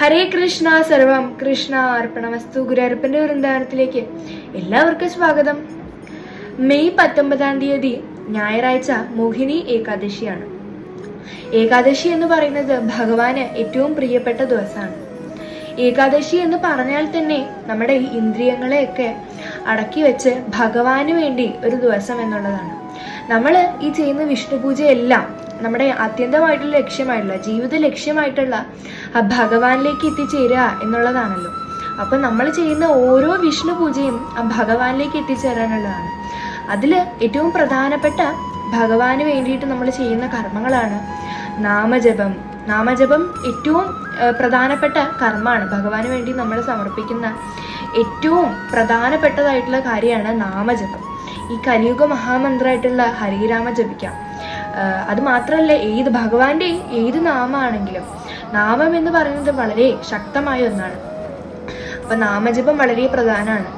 ഹരേ കൃഷ്ണ സർവം കൃഷ്ണ അർപ്പണമസ്തു ഗുരുഅർപ്പന്റെ വൃന്ദാവനത്തിലേക്ക് എല്ലാവർക്കും സ്വാഗതം. മെയ് പത്തൊമ്പതാം തീയതി ഞായറാഴ്ച മോഹിനി ഏകാദശിയാണ്. ഏകാദശി എന്ന് പറയുന്നത് ഭഗവാന് ഏറ്റവും പ്രിയപ്പെട്ട ദിവസമാണ്. ഏകാദശി എന്ന് പറഞ്ഞാൽ തന്നെ നമ്മുടെ ഇന്ദ്രിയങ്ങളെയൊക്കെ അടക്കി വെച്ച് ഭഗവാന് വേണ്ടി ഒരു ദിവസം എന്നുള്ളതാണ്. നമ്മൾ ഈ ചെയ്യുന്ന വിഷ്ണു പൂജയെല്ലാം നമ്മുടെ ആത്യന്തമായിട്ടുള്ള ലക്ഷ്യമായിട്ടുള്ള ജീവിത ലക്ഷ്യമായിട്ടുള്ള ആ ഭഗവാനിലേക്ക് എത്തിച്ചേരുക എന്നുള്ളതാണല്ലോ. അപ്പം നമ്മൾ ചെയ്യുന്ന ഓരോ വിഷ്ണു പൂജയും ആ ഭഗവാനിലേക്ക് എത്തിച്ചേരാനുള്ളതാണ്. അതിൽ ഏറ്റവും പ്രധാനപ്പെട്ട ഭഗവാന് വേണ്ടിയിട്ട് നമ്മൾ ചെയ്യുന്ന കർമ്മങ്ങളാണ് നാമജപം. നാമജപം ഏറ്റവും പ്രധാനപ്പെട്ട കർമ്മമാണ്. ഭഗവാന് വേണ്ടി നമ്മൾ സമർപ്പിക്കുന്ന ഏറ്റവും പ്രധാനപ്പെട്ടതായിട്ടുള്ള കാര്യമാണ് നാമജപം. ഈ കലിയുഗ മഹാമന്ത്രമായിട്ടുള്ള ഹരിരാമ ജപിക്കാം. അത് മാത്രമല്ല ഏത് ഭഗവാന്റെ ഏത് നാമമാണെങ്കിലും നാമം എന്ന് പറയുന്നത് വളരെ ശക്തമായ ഒന്നാണ്. അപ്പൊ നാമജപം വളരെ പ്രധാനമാണ്.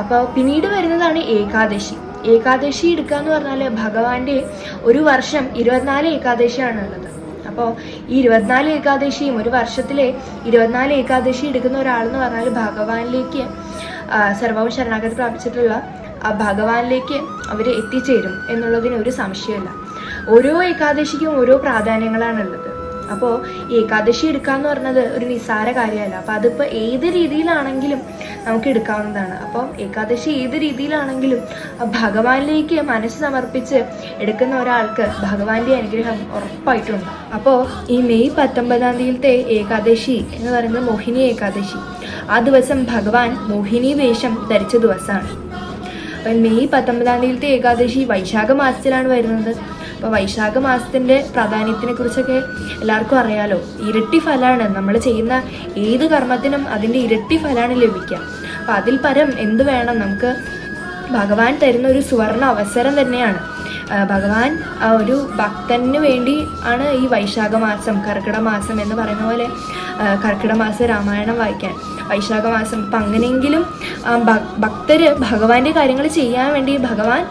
അപ്പോൾ പിന്നീട് വരുന്നതാണ് ഏകാദശി. ഏകാദശി എടുക്കുക എന്ന് പറഞ്ഞാൽ ഭഗവാന്റെ ഒരു വർഷം ഇരുപത്തിനാല് ഏകാദശിയാണ് ഉള്ളത് അപ്പോൾ ഈ ഇരുപത്തിനാല് ഏകാദശിയും ഒരു വർഷത്തിലെ ഇരുപത്തിനാല് ഏകാദശി എടുക്കുന്ന ഒരാളെന്ന് പറഞ്ഞാൽ ഭഗവാനിലേക്ക് സർവവും ശരണാഗതി പ്രാപിച്ചിട്ടുള്ള ആ ഭഗവാനിലേക്ക് അവർ എത്തിച്ചേരും എന്നുള്ളതിന് ഒരു സംശയമല്ല ഓരോ ഏകാദശിക്കും ഓരോ പ്രാധാന്യങ്ങളാണുള്ളത്. അപ്പോൾ ഏകാദശി എടുക്കുക എന്ന് പറഞ്ഞത് ഒരു നിസ്സാര കാര്യമല്ല. അപ്പോൾ അതിപ്പോൾ ഏത് രീതിയിലാണെങ്കിലും നമുക്ക് എടുക്കാവുന്നതാണ്. അപ്പോൾ ഏകാദശി ഏത് രീതിയിലാണെങ്കിലും ഭഗവാനിലേക്ക് മനസ്സ് സമർപ്പിച്ച് എടുക്കുന്ന ഒരാൾക്ക് ഭഗവാന്റെ അനുഗ്രഹം ഉറപ്പായിട്ടുണ്ട്. അപ്പോൾ ഈ മെയ് പത്തൊമ്പതാം തീയതിയിലത്തെ ഏകാദശി എന്ന് പറയുന്നത് മോഹിനി ഏകാദശി. ആ ദിവസം ഭഗവാൻ മോഹിനി വേഷം ധരിച്ച ദിവസമാണ്. അപ്പം മെയ് പത്തൊമ്പതാം തീയതി ഏകാദശി വൈശാഖ മാസത്തിലാണ് വരുന്നത്. അപ്പോൾ വൈശാഖ മാസത്തിന്റെ പ്രാധാന്യത്തിനെ കുറിച്ചൊക്കെ എല്ലാവർക്കും അറിയാലോ. ഇരട്ടി ഫലമാണ് നമ്മൾ ചെയ്യുന്ന ഏത് കർമ്മത്തിനും അതിന്റെ ഇരട്ടി ഫലമാണ് ലഭിക്കുക. അപ്പോൾ അതിൽ പരം എന്ത് വേണം നമുക്ക് ഭഗവാൻ തരുന്ന ഒരു സുവർണ അവസരം തന്നെയാണ്. ഭഗവാൻ ഒരു ഭക്തന് വേണ്ടി ആണ് ഈ വൈശാഖ മാസം കർക്കിടക മാസം എന്ന് പറയുന്ന പോലെ കർക്കിട മാസം രാമായണം വായിക്കാൻ. വൈശാഖ മാസം അപ്പം അങ്ങനെയെങ്കിലും ഭക്തർ ഭഗവാന്റെ കാര്യങ്ങൾ ചെയ്യാൻ വേണ്ടി ഭഗവാൻ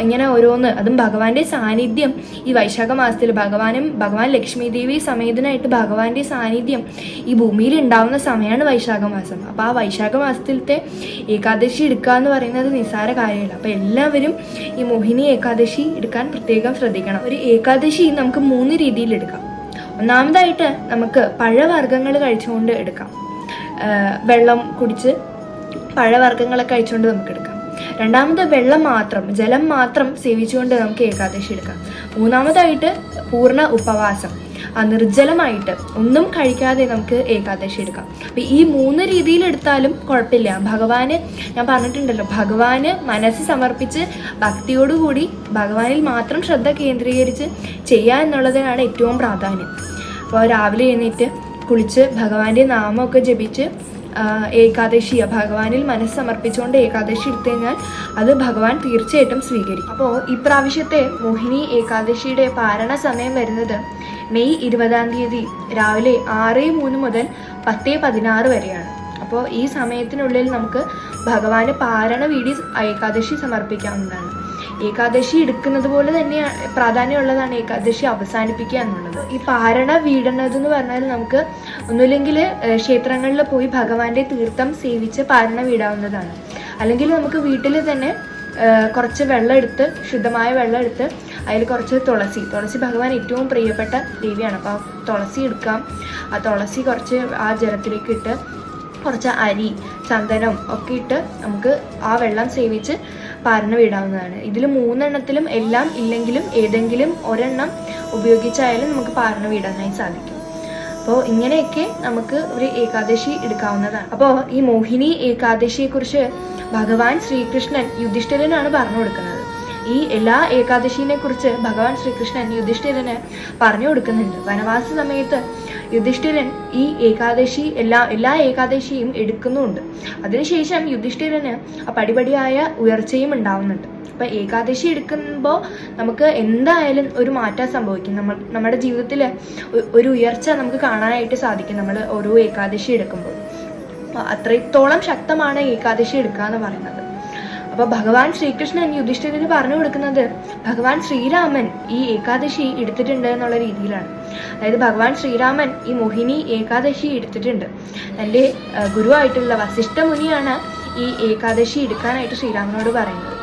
ഇങ്ങനെ ഓരോന്ന്. അതും ഭഗവാന്റെ സാന്നിധ്യം. ഈ വൈശാഖ മാസത്തിൽ ഭഗവാനും ഭഗവാൻ ലക്ഷ്മി ദേവി സമേതനായിട്ട് ഭഗവാന്റെ സാന്നിധ്യം ഈ ഭൂമിയിൽ ഉണ്ടാവുന്ന സമയമാണ് വൈശാഖ മാസം. അപ്പോൾ ആ വൈശാഖ മാസത്തിലത്തെ ഏകാദശി എടുക്കുക എന്ന് പറയുന്നത് നിസ്സാര കാര്യമല്ല. അപ്പോൾ എല്ലാവരും ഈ മോഹിനി ഏകാദശി എടുക്കാൻ പ്രത്യേകം ശ്രദ്ധിക്കണം. ഒരു ഏകാദശി നമുക്ക് മൂന്ന് രീതിയിൽ എടുക്കാം. ഒന്നാമതായിട്ട് നമുക്ക് പഴവർഗങ്ങൾ കഴിച്ചുകൊണ്ട് എടുക്കാം. വെള്ളം കുടിച്ച് പഴവർഗങ്ങളൊക്കെ കഴിച്ചുകൊണ്ട് നമുക്ക് എടുക്കാം. രണ്ടാമത് വെള്ളം മാത്രം ജലം മാത്രം സേവിച്ചുകൊണ്ട് നമുക്ക് ഏകാദശി എടുക്കാം. മൂന്നാമതായിട്ട് പൂർണ ഉപവാസം. നിർജലമായിട്ട് ഒന്നും കഴിക്കാതെ നമുക്ക് ഏകാദശി എടുക്കാം. അപ്പൊ ഈ മൂന്ന് രീതിയിൽ എടുത്താലും കുഴപ്പമില്ല. ഭഗവാന് ഞാൻ പറഞ്ഞിട്ടുണ്ടല്ലോ ഭഗവാന് മനസ്സ് സമർപ്പിച്ച് ഭക്തിയോടുകൂടി ഭഗവാനിൽ മാത്രം ശ്രദ്ധ കേന്ദ്രീകരിച്ച് ചെയ്യുക എന്നുള്ളതിനാണ് ഏറ്റവും പ്രാധാന്യം. അപ്പോൾ രാവിലെ എഴുന്നേറ്റ് കുളിച്ച് ഭഗവാന്റെ നാമമൊക്കെ ജപിച്ച് ആ, ഏകാദശി ഭഗവാനിൽ മനസ്സമർപ്പിച്ചുകൊണ്ട് ഏകാദശി എടുത്തു കഴിഞ്ഞാൽ അത് ഭഗവാൻ തീർച്ചയായിട്ടും സ്വീകരിക്കും. അപ്പോൾ ഇപ്രാവശ്യത്തെ മോഹിനി ഏകാദശിയുടെ പാരണ സമയം വരുന്നത് മെയ് ഇരുപതാം തീയതി രാവിലെ ആറ് മൂന്ന് മുതൽ പത്ത് പതിനാറ് വരെയാണ്. അപ്പോൾ ഈ സമയത്തിനുള്ളിൽ നമുക്ക് ഭഗവാന് പാരണ വീടി ഏകാദശി സമർപ്പിക്കാവുന്നതാണ്. ഏകാദശി എടുക്കുന്നത് പോലെ തന്നെ പ്രാധാന്യമുള്ളതാണ് ഏകാദശി അവസാനിപ്പിക്കുക എന്നുള്ളത്. ഈ പാരണ വീടുന്നത് എന്ന് പറഞ്ഞാൽ നമുക്ക് ഒന്നുമില്ലെങ്കിൽ ക്ഷേത്രങ്ങളിൽ പോയി ഭഗവാന്റെ തീർത്ഥം സേവിച്ച് പാരണ വീടാവുന്നതാണ്. അല്ലെങ്കിൽ നമുക്ക് വീട്ടിൽ തന്നെ കുറച്ച് വെള്ളം എടുത്ത് ശുദ്ധമായ വെള്ളം എടുത്ത് അതിൽ കുറച്ച് തുളസി. തുളസി ഭഗവാൻ ഏറ്റവും പ്രിയപ്പെട്ട ദേവിയാണ്. അപ്പോൾ തുളസി എടുക്കാം. ആ തുളസി കുറച്ച് ആ ജലത്തിലേക്ക് ഇട്ട് കുറച്ച് അരി ചന്ദനം ഒക്കെ ഇട്ട് നമുക്ക് ആ വെള്ളം സേവിച്ച് പാരണ വീടാവുന്നതാണ്. ഇതിൽ മൂന്നെണ്ണത്തിലും എല്ലാം ഇല്ലെങ്കിലും ഏതെങ്കിലും ഒരെണ്ണം ഉപയോഗിച്ചായാലും നമുക്ക് പാരണ വിടാനായി സാധിക്കും. അപ്പോൾ ഇങ്ങനെയൊക്കെ നമുക്ക് ഒരു ഏകാദശി എടുക്കാവുന്നതാണ്. അപ്പോൾ ഈ മോഹിനി ഏകാദശിയെക്കുറിച്ച് ഭഗവാൻ ശ്രീകൃഷ്ണൻ യുധിഷ്ഠിരനാണ് പറഞ്ഞു കൊടുക്കുന്നത്. ഈ എല്ലാ ഏകാദശിനെ കുറിച്ച് ഭഗവാൻ ശ്രീകൃഷ്ണൻ യുധിഷ്ഠിരന് പറഞ്ഞു കൊടുക്കുന്നുണ്ട്. വനവാസ സമയത്ത് യുധിഷ്ഠിരൻ ഈ ഏകാദശി എല്ലാ എല്ലാ ഏകാദശിയും എടുക്കുന്നുമുണ്ട് അതിനുശേഷം യുധിഷ്ഠിരന് പടിപടിയായ ഉയർച്ചയും ഉണ്ടാവുന്നുണ്ട്. അപ്പൊ ഏകാദശി എടുക്കുമ്പോൾ നമുക്ക് എന്തായാലും ഒരു മാറ്റം സംഭവിക്കും. നമ്മൾ നമ്മുടെ ജീവിതത്തിൽ ഒരു ഉയർച്ച നമുക്ക് കാണാനായിട്ട് സാധിക്കും നമ്മൾ ഓരോ ഏകാദശി എടുക്കുമ്പോൾ. അത്രത്തോളം ശക്തമാണ് ഏകാദശി എടുക്കുക എന്ന് പറയുന്നത്. അപ്പൊ ഭഗവാൻ ശ്രീകൃഷ്ണൻ യുധിഷ്ഠിരന് പറഞ്ഞു കൊടുക്കുന്നത് ഭഗവാൻ ശ്രീരാമൻ ഈ ഏകാദശി എടുത്തിട്ടുണ്ട് എന്നുള്ള രീതിയിലാണ്. അതായത് ഭഗവാൻ ശ്രീരാമൻ ഈ മോഹിനി ഏകാദശി എടുത്തിട്ടുണ്ട്. തന്റെ ഗുരുവായിട്ടുള്ള വസിഷ്ഠ മുനിയാണ് ഈ ഏകാദശി എടുക്കാനായിട്ട് ശ്രീരാമനോട് പറയുന്നത്.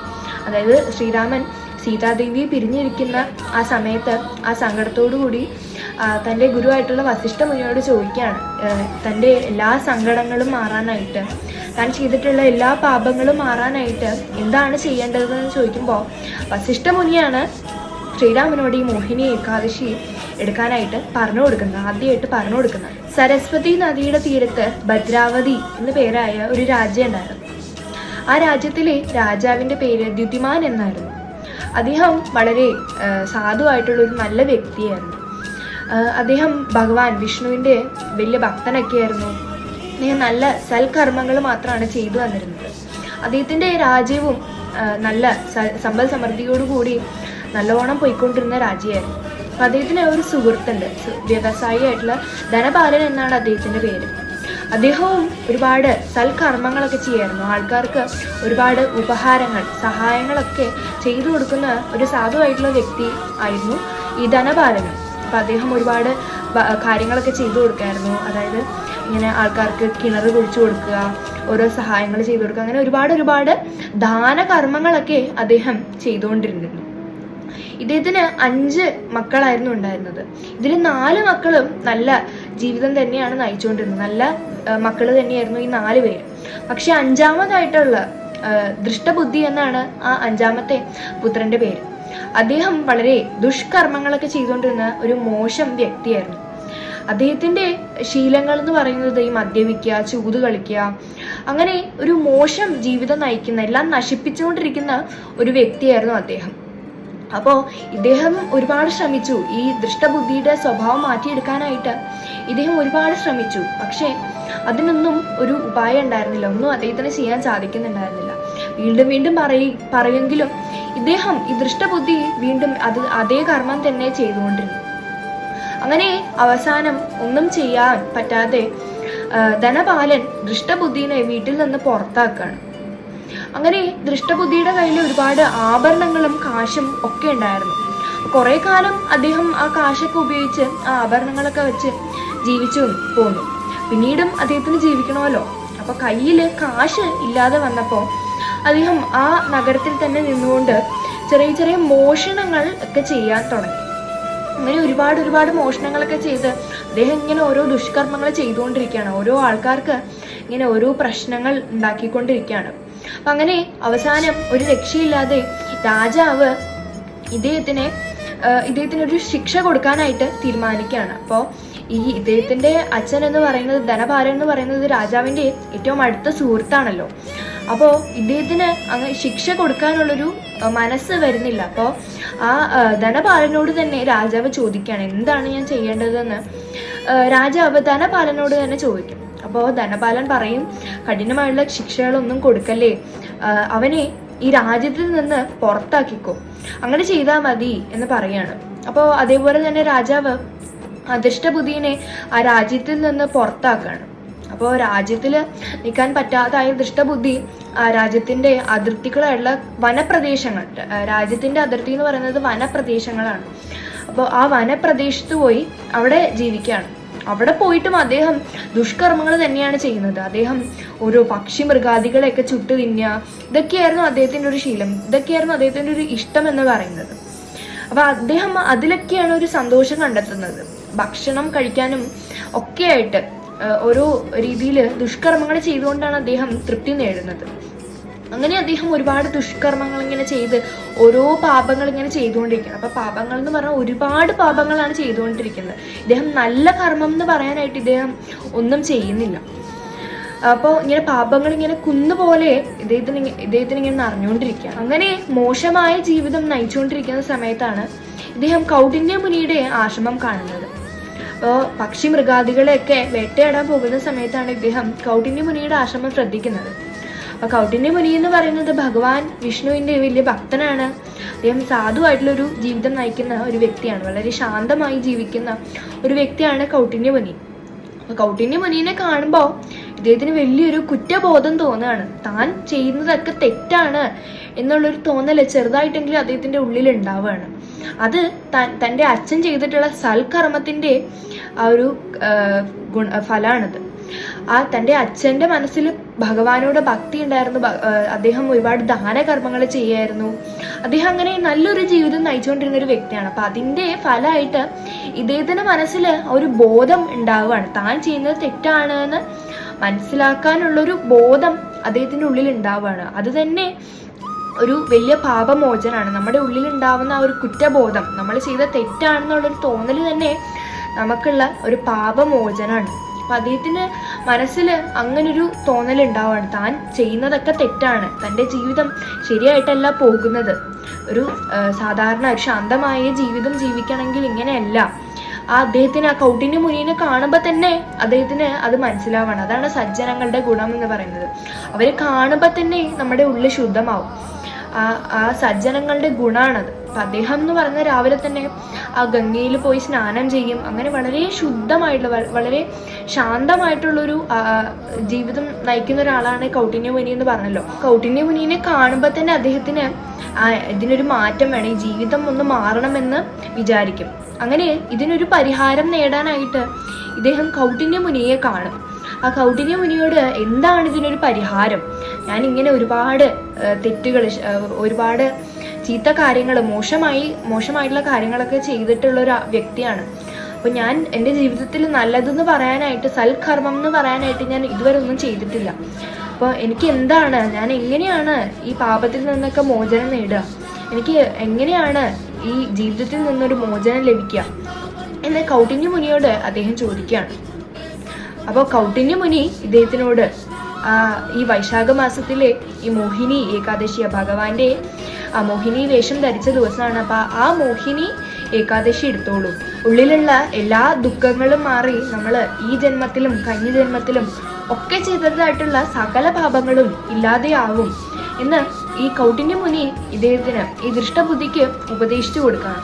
അതായത് ശ്രീരാമൻ സീതാദേവി പിരിഞ്ഞിരിക്കുന്ന ആ സമയത്ത് ആ സങ്കടത്തോടു കൂടി ആ, തന്റെ ഗുരുവായിട്ടുള്ള വസിഷ്ഠ മുനിയോട് ചോദിക്കുകയാണ് തന്റെ എല്ലാ സങ്കടങ്ങളും മാറാനായിട്ട് താൻ ചെയ്തിട്ടുള്ള എല്ലാ പാപങ്ങളും മാറാനായിട്ട് എന്താണ് ചെയ്യേണ്ടതെന്ന് ചോദിക്കുമ്പോൾ വസിഷ്ഠ മുനിയാണ് ശ്രീരാമനോട് ഈ മോഹിനി ഏകാദശി എടുക്കാനായിട്ട് പറഞ്ഞു കൊടുക്കുന്നത് ആദ്യമായിട്ട് പറഞ്ഞു കൊടുക്കുന്നത്. സരസ്വതി നദിയുടെ തീരത്ത് ഭദ്രാവതി എന്ന് പേരായ ഒരു രാജ്യം ഉണ്ടായിരുന്നു. ആ രാജ്യത്തിലെ രാജാവിന്റെ പേര് ദ്യുതിമാൻ എന്നായിരുന്നു. അദ്ദേഹം വളരെ സാധുവായിട്ടുള്ള ഒരു നല്ല വ്യക്തിയായിരുന്നു. അദ്ദേഹം ഭഗവാൻ വിഷ്ണുവിന്റെ വലിയ ഭക്തനൊക്കെ ആയിരുന്നു നല്ല സൽക്കർമ്മങ്ങൾ മാത്രമാണ് ചെയ്തു വന്നിരുന്നത് അദ്ദേഹത്തിന്റെ രാജ്യവും നല്ല സമ്പൽ സമൃദ്ധിയോടുകൂടി നല്ലോണം പോയിക്കൊണ്ടിരുന്ന രാജ്യമായിരുന്നു. അപ്പം അദ്ദേഹത്തിന് ഒരു സുഹൃത്തുണ്ട് വ്യവസായിയായിട്ടുള്ള ധനപാലൻ എന്നാണ് അദ്ദേഹത്തിന്റെ പേര്. അദ്ദേഹവും ഒരുപാട് സൽക്കർമ്മങ്ങളൊക്കെ ചെയ്യായിരുന്നു. ആൾക്കാർക്ക് ഒരുപാട് ഉപഹാരങ്ങൾ സഹായങ്ങളൊക്കെ ചെയ്തു കൊടുക്കുന്ന ഒരു സാധുവായിട്ടുള്ള വ്യക്തി ആയിരുന്നു ഈ ധനപാലനം അപ്പം അദ്ദേഹം ഒരുപാട് കാര്യങ്ങളൊക്കെ ചെയ്തു കൊടുക്കായിരുന്നു. അതായത് ഇങ്ങനെ ആൾക്കാർക്ക് കിണർ കുഴിച്ചു കൊടുക്കുക ഓരോ സഹായങ്ങൾ ചെയ്തു കൊടുക്കുക അങ്ങനെ ഒരുപാട് ഒരുപാട് ദാനകർമ്മങ്ങളൊക്കെ അദ്ദേഹം ചെയ്തുകൊണ്ടിരുന്നിരുന്നു ഇദ്ദേഹത്തിന് അഞ്ച് മക്കളായിരുന്നു ഉണ്ടായിരുന്നത്. ഇതിൽ നാല് മക്കളും നല്ല ജീവിതം തന്നെയാണ് നയിച്ചുകൊണ്ടിരുന്നത്. നല്ല മക്കൾ തന്നെയായിരുന്നു ഈ നാല് പേര്. പക്ഷെ അഞ്ചാമതായിട്ടുള്ള ദൃഷ്ടബുദ്ധി എന്നാണ് ആ അഞ്ചാമത്തെ പുത്രന്റെ പേര്. അദ്ദേഹം വളരെ ദുഷ്കർമ്മങ്ങളൊക്കെ ചെയ്തുകൊണ്ടിരുന്ന ഒരു മോശം വ്യക്തിയായിരുന്നു. അദ്ദേഹത്തിന്റെ ശീലങ്ങൾ എന്ന് പറയുന്നത് ഈ മദ്യപിക്കുക ചൂത് കളിക്കുക അങ്ങനെ ഒരു മോശം ജീവിതം നയിക്കുന്ന എല്ലാം നശിപ്പിച്ചുകൊണ്ടിരിക്കുന്ന ഒരു വ്യക്തിയായിരുന്നു അദ്ദേഹം. അപ്പോൾ ഇദ്ദേഹം ഒരുപാട് ശ്രമിച്ചു. ഈ ദൃഷ്ടബുദ്ധിയുടെ സ്വഭാവം മാറ്റിയെടുക്കാനായിട്ട് ഇദ്ദേഹം ഒരുപാട് ശ്രമിച്ചു. പക്ഷേ അതിനൊന്നും ഒരു ഉപായം ഉണ്ടായിരുന്നില്ല. ഒന്നും അദ്ദേഹത്തിന് ചെയ്യാൻ സാധിക്കുന്നുണ്ടായിരുന്നില്ല. വീണ്ടും വീണ്ടും പറയ പറയുമെങ്കിലും ഇദ്ദേഹം ഈ ദൃഷ്ടബുദ്ധി വീണ്ടും അത് അതേ കർമ്മം തന്നെ ചെയ്തുകൊണ്ടിരുന്നു. അങ്ങനെ അവസാനം ഒന്നും ചെയ്യാൻ പറ്റാതെ ധനപാലൻ ദൃഷ്ടബുദ്ധിനെ വീട്ടിൽ നിന്ന് പുറത്താക്കുകയാണ് അങ്ങനെ ദൃഷ്ടബുദ്ധിയുടെ കയ്യിൽ ഒരുപാട് ആഭരണങ്ങളും കാശും ഒക്കെ ഉണ്ടായിരുന്നു. കുറെ കാലം അദ്ദേഹം ആ കാശൊക്കെ ഉപയോഗിച്ച് ആ ആഭരണങ്ങളൊക്കെ വെച്ച് ജീവിച്ചു പോന്നു. പിന്നീടും അദ്ദേഹത്തിന് ജീവിക്കണമല്ലോ. അപ്പൊ കയ്യിൽ കാശ് ഇല്ലാതെ വന്നപ്പോൾ അദ്ദേഹം ആ നഗരത്തിൽ തന്നെ നിന്നുകൊണ്ട് ചെറിയ ചെറിയ മോഷണങ്ങൾ ഒക്കെ ചെയ്യാൻ തുടങ്ങി. അങ്ങനെ ഒരുപാട് ഒരുപാട് മോഷണങ്ങളൊക്കെ ചെയ്ത് അദ്ദേഹം ഇങ്ങനെ ഓരോ ദുഷ്കർമ്മങ്ങൾ ചെയ്തുകൊണ്ടിരിക്കുകയാണ്. ഓരോ ആൾക്കാർക്ക് ഇങ്ങനെ ഓരോ പ്രശ്നങ്ങൾ ഉണ്ടാക്കിക്കൊണ്ടിരിക്കുകയാണ്. അപ്പം അങ്ങനെ അവസാനം ഒരു രക്ഷയില്ലാതെ രാജാവ് ഇദ്ദേഹത്തിനെ ഇദ്ദേഹത്തിനൊരു ശിക്ഷ കൊടുക്കാനായിട്ട് തീരുമാനിക്കുകയാണ്. അപ്പോൾ ഈ ഇദ്ദേഹത്തിന്റെ അച്ഛൻ എന്ന് പറയുന്നത് ധനഭാരൻ എന്ന് പറയുന്നത് രാജാവിന്റെ ഏറ്റവും അടുത്ത സുഹൃത്താണല്ലോ. അപ്പോൾ ഇദ്ദേഹത്തിന് അങ്ങ് ശിക്ഷ കൊടുക്കാനുള്ളൊരു മനസ്സ് വരുന്നില്ല. അപ്പോൾ ആ ധനപാലനോട് തന്നെ രാജാവ് ചോദിക്കുകയാണ് എന്താണ് ഞാൻ ചെയ്യേണ്ടതെന്ന്? രാജാവ് ധനപാലനോട് തന്നെ ചോദിക്കും. അപ്പോൾ ധനപാലൻ പറയും കഠിനമായുള്ള ശിക്ഷകളൊന്നും കൊടുക്കല്ലേ. അവനെ ഈ രാജ്യത്തിൽ നിന്ന് പുറത്താക്കിക്കോ. അങ്ങനെ ചെയ്താൽ മതി എന്ന് പറയാണ്. അപ്പോൾ അതേപോലെ തന്നെ രാജാവ് അദൃഷ്ടബുദ്ധിനെ ആ രാജ്യത്തിൽ നിന്ന് പുറത്താക്കാണ് അപ്പോൾ രാജ്യത്തിൽ നിൽക്കാൻ പറ്റാതായ ദൃഷ്ടബുദ്ധി ആ രാജ്യത്തിന്റെ അതിർത്തികളായുള്ള വനപ്രദേശങ്ങൾ രാജ്യത്തിന്റെ അതിർത്തി എന്ന് പറയുന്നത് വനപ്രദേശങ്ങളാണ്. അപ്പോൾ ആ വനപ്രദേശത്ത് പോയി അവിടെ ജീവിക്കുകയാണ്. അവിടെ പോയിട്ടും അദ്ദേഹം ദുഷ്കർമ്മങ്ങൾ തന്നെയാണ് ചെയ്യുന്നത്. അദ്ദേഹം ഓരോ പക്ഷി മൃഗാദികളെയൊക്കെ ചുട്ടു തിന്നുക ഇതൊക്കെയായിരുന്നു അദ്ദേഹത്തിന്റെ ഒരു ശീലം. ഇതൊക്കെയായിരുന്നു അദ്ദേഹത്തിന്റെ ഒരു ഇഷ്ടം എന്ന് പറയുന്നത്. അപ്പോൾ അദ്ദേഹം അതിലൊക്കെയാണ് ഒരു സന്തോഷം കണ്ടെത്തുന്നത്. ഭക്ഷണം കഴിക്കാനും ഒക്കെയായിട്ട് ഓരോ രീതിയിൽ ദുഷ്കർമ്മങ്ങൾ ചെയ്തുകൊണ്ടാണ് അദ്ദേഹം തൃപ്തി നേടുന്നത്. അങ്ങനെ അദ്ദേഹം ഒരുപാട് ദുഷ്കർമ്മങ്ങൾ ഇങ്ങനെ ചെയ്ത് ഓരോ പാപങ്ങൾ ഇങ്ങനെ ചെയ്തുകൊണ്ടിരിക്കുന്നത് അപ്പോൾ പാപങ്ങൾ എന്ന് പറഞ്ഞാൽ ഒരുപാട് പാപങ്ങളാണ് ചെയ്തുകൊണ്ടിരിക്കുന്നത്. ഇദ്ദേഹം നല്ല കർമ്മം എന്ന് പറയാനായിട്ട് ഇദ്ദേഹം ഒന്നും ചെയ്യുന്നില്ല. അപ്പോൾ ഇങ്ങനെ പാപങ്ങൾ ഇങ്ങനെ കുന്നുപോലെ ഇദ്ദേഹത്തിന് ഇദ്ദേഹത്തിന് ഇങ്ങനെ നിറഞ്ഞുകൊണ്ടിരിക്കുക അങ്ങനെ മോശമായ ജീവിതം നയിച്ചുകൊണ്ടിരിക്കുന്ന സമയത്താണ് ഇദ്ദേഹം കൗടിന്യ മുനിയുടെ ആശ്രമം കാണുന്നത്. പക്ഷി മൃഗാദികളെയൊക്കെ വേട്ടയാടാൻ പോകുന്ന സമയത്താണ് ഇദ്ദേഹം കൗട്ടിന്യ മുനിയുടെ ആശ്രമം ശ്രദ്ധിക്കുന്നത്. അപ്പോൾ കൗട്ടിന്യ മുനി എന്ന് പറയുന്നത് ഭഗവാൻ വിഷ്ണുവിന്റെ വലിയ ഭക്തനാണ്. അദ്ദേഹം സാധുവായിട്ടുള്ളൊരു ജീവിതം നയിക്കുന്ന ഒരു വ്യക്തിയാണ്. വളരെ ശാന്തമായി ജീവിക്കുന്ന ഒരു വ്യക്തിയാണ് കൗട്ടിന്യ മുനി. അപ്പൊ കൗട്ടിന്യ മുനിനെ കാണുമ്പോൾ ഇദ്ദേഹത്തിന് വലിയൊരു കുറ്റബോധം തോന്നുകയാണ്. താൻ ചെയ്യുന്നതൊക്കെ തെറ്റാണ് എന്നുള്ളൊരു തോന്നൽ ചെറുതായിട്ടെങ്കിലും അദ്ദേഹത്തിന്റെ ഉള്ളിൽ ഉണ്ടാവുകയാണ് അത് താൻ തന്റെ അച്ഛൻ ചെയ്തിട്ടുള്ള സൽക്കർമ്മത്തിന്റെ ആ ഒരു ഗുണ ഫലമാണത് ആ തന്റെ അച്ഛന്റെ മനസ്സിൽ ഭഗവാനോട് ഭക്തി ഉണ്ടായിരുന്നു അദ്ദേഹം ഒരുപാട് ദാനകർമ്മങ്ങൾ ചെയ്യായിരുന്നു. അദ്ദേഹം അങ്ങനെ നല്ലൊരു ജീവിതം നയിച്ചുകൊണ്ടിരുന്ന ഒരു വ്യക്തിയാണ്. അപ്പം അതിന്റെ ഫലമായിട്ട് ഇദ്ദേഹത്തിന്റെ മനസ്സിൽ ഒരു ബോധം ഉണ്ടാവുകയാണ്. താൻ ചെയ്യുന്നത് തെറ്റാണ് എന്ന് മനസ്സിലാക്കാനുള്ളൊരു ബോധം അദ്ദേഹത്തിന്റെ ഉള്ളിൽ ഉണ്ടാവുകയാണ്. അത് തന്നെ ഒരു വലിയ പാപമോചനമാണ് നമ്മുടെ ഉള്ളിൽ ഉണ്ടാവുന്ന ആ ഒരു കുറ്റബോധം നമ്മൾ ചെയ്ത തെറ്റാണെന്നുള്ളൊരു തോന്നൽ തന്നെ നമുക്കുള്ള ഒരു പാപമോചനമാണ് അപ്പം അദ്ദേഹത്തിന് മനസ്സിൽ അങ്ങനൊരു തോന്നൽ ഉണ്ടാവുകയാണ് താൻ ചെയ്യുന്നതൊക്കെ തെറ്റാണ്. തന്റെ ജീവിതം ശരിയായിട്ടല്ല പോകുന്നത്. ഒരു സാധാരണ ഒരു ശാന്തമായ ജീവിതം ജീവിക്കണമെങ്കിൽ ഇങ്ങനെയല്ല. ആ അദ്ദേഹത്തിന് ആ കൗട്ടിന് മുനീനെ കാണുമ്പോൾ തന്നെ അദ്ദേഹത്തിന് അത് മനസ്സിലാവണം. അതാണ് സജ്ജനങ്ങളുടെ ഗുണം എന്ന് പറയുന്നത്. അവരെ കാണുമ്പോൾ തന്നെ നമ്മുടെ ഉള്ളിൽ ശുദ്ധമാവും. ആ ആ സജ്ജനങ്ങളുടെ ഗുണമാണത് അപ്പൊ അദ്ദേഹം എന്ന് പറഞ്ഞ രാവിലെ തന്നെ ആ ഗംഗയിൽ പോയി സ്നാനം ചെയ്യും. അങ്ങനെ വളരെ ശുദ്ധമായിട്ടുള്ള വളരെ ശാന്തമായിട്ടുള്ളൊരു ജീവിതം നയിക്കുന്ന ഒരാളാണ് കൗട്ടിന്യ മുനി എന്ന് പറഞ്ഞല്ലോ. കൗട്ടിന്യ മുനിയെ കാണുമ്പോൾ തന്നെ അദ്ദേഹത്തിന് ഇതിനൊരു മാറ്റം വേണം. ഈ ജീവിതം ഒന്ന് മാറണമെന്ന് വിചാരിക്കും. അങ്ങനെ ഇതിനൊരു പരിഹാരം നേടാനായിട്ട് ഇദ്ദേഹം കൗട്ടിന്യ മുനിയെ കാണും. ആ കൗടിന്യ മുനിയോട് എന്താണ് ഇതിനൊരു പരിഹാരം? ഞാൻ ഇങ്ങനെ ഒരുപാട് തെറ്റുകൾ ഒരുപാട് ചീത്ത കാര്യങ്ങൾ മോശമായി മോശമായിട്ടുള്ള കാര്യങ്ങളൊക്കെ ചെയ്തിട്ടുള്ള ഒരു വ്യക്തിയാണ്. അപ്പോൾ ഞാൻ എന്റെ ജീവിതത്തിൽ നല്ലതെന്ന് പറയാനായിട്ട് സൽക്കർമ്മം എന്ന് പറയാനായിട്ട് ഞാൻ ഇതുവരെ ഒന്നും ചെയ്തിട്ടില്ല. അപ്പോൾ എനിക്ക് എന്താണ് ഞാൻ എങ്ങനെയാണ് ഈ പാപത്തിൽ നിന്നൊക്കെ മോചനം നേടുക? എനിക്ക് എങ്ങനെയാണ് ഈ ജീവിതത്തിൽ നിന്നൊരു മോചനം ലഭിക്കുക? എന്ന് കൗട്ടിന്യ മുനിയോട് അദ്ദേഹം ചോദിക്കുകയാണ്. അപ്പോൾ കൗട്ടിന്യ മുനി ഇദ്ദേഹത്തിനോട് ഈ വൈശാഖ മാസത്തിലെ ഈ മോഹിനി ഏകാദശി ഭഗവാന്റെ ആ മോഹിനി വേഷം ധരിച്ച ദിവസമാണ്. അപ്പൊ ആ മോഹിനി ഏകാദശി എടുത്തോളൂ. ഉള്ളിലുള്ള എല്ലാ ദുഃഖങ്ങളും മാറി നമ്മൾ ഈ ജന്മത്തിലും കഴിഞ്ഞ ജന്മത്തിലും ഒക്കെ ചെയ്തതായിട്ടുള്ള സകല പാപങ്ങളും ഇല്ലാതെയാവും. എന്ന് ഈ കൗട്ടിന്യ മുനി ഇദ്ദേഹത്തിന് ഈ ദൃഷ്ടബുദ്ധിക്ക് ഉപദേശിച്ചു കൊടുക്കുകയാണ്.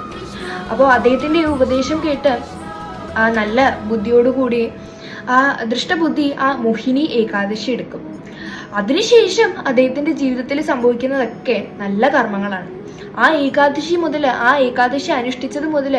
അപ്പോൾ അദ്ദേഹത്തിന്റെ ഉപദേശം കേട്ട് ആ നല്ല ബുദ്ധിയോടുകൂടി ആ ദൃഷ്ടബുദ്ധി ആ മോഹിനി ഏകാദശി എടുക്കും. അതിനുശേഷം അദ്ദേഹത്തിന്റെ ജീവിതത്തിൽ സംഭവിക്കുന്നതൊക്കെ നല്ല കർമ്മങ്ങളാണ്. ആ ഏകാദശി മുതൽ ആ ഏകാദശി അനുഷ്ഠിച്ചത് മുതൽ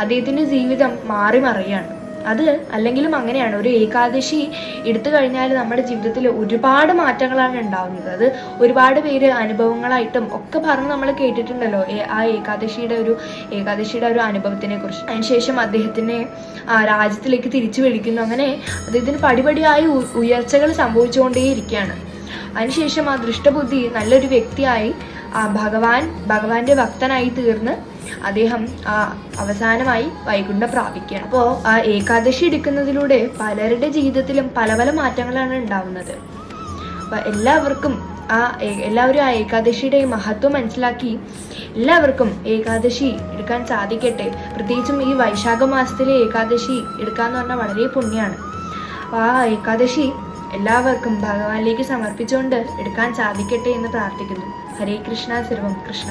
അദ്ദേഹത്തിന്റെ ജീവിതം മാറി മറിയാണ്. അത് അല്ലെങ്കിലും അങ്ങനെയാണ്. ഒരു ഏകാദശി എടുത്തു കഴിഞ്ഞാൽ നമ്മുടെ ജീവിതത്തിൽ ഒരുപാട് മാറ്റങ്ങളാണ് ഉണ്ടാവുന്നത്. അത് ഒരുപാട് പേര് അനുഭവങ്ങളായിട്ടും ഒക്കെ പറഞ്ഞ് നമ്മൾ കേട്ടിട്ടുണ്ടല്ലോ ആ ഏകാദശിയുടെ ഒരു ഏകാദശിയുടെ ഒരു അനുഭവത്തിനെ കുറിച്ച്. അതിനുശേഷം അദ്ദേഹത്തിനെ ആ രാജ്യത്തിലേക്ക് തിരിച്ചു വിളിക്കുന്നു. അങ്ങനെ അദ്ദേഹത്തിന് പടിപടിയായി ഉയർച്ചകൾ സംഭവിച്ചുകൊണ്ടേയിരിക്കുകയാണ്. അതിനുശേഷം ആ ദൃഷ്ടബുദ്ധി നല്ലൊരു വ്യക്തിയായി ആ ഭഗവാൻ ഭഗവാന്റെ ഭക്തനായി തീർന്ന് അദ്ദേഹം അവസാനമായി വൈകുണ്ഠം പ്രാപിക്കുകയാണ്. അപ്പോൾ ആ ഏകാദശി എടുക്കുന്നതിലൂടെ പലരുടെ ജീവിതത്തിലും പല പല മാറ്റങ്ങളാണ് ഉണ്ടാവുന്നത്. അപ്പൊ എല്ലാവർക്കും ആ എല്ലാവരും ആ ഏകാദശിയുടെ മഹത്വം മനസ്സിലാക്കി എല്ലാവർക്കും ഏകാദശി എടുക്കാൻ സാധിക്കട്ടെ. പ്രത്യേകിച്ചും ഈ വൈശാഖ മാസത്തിലെ ഏകാദശി എടുക്കാന്ന് പറഞ്ഞാൽ വളരെ പുണ്യമാണ് അപ്പൊ ആ ഏകാദശി എല്ലാവർക്കും ഭഗവാനിലേക്ക് സമർപ്പിച്ചുകൊണ്ട് എടുക്കാൻ സാധിക്കട്ടെ എന്ന് പ്രാർത്ഥിക്കുന്നു. ഹരേ കൃഷ്ണ സർവം കൃഷ്ണ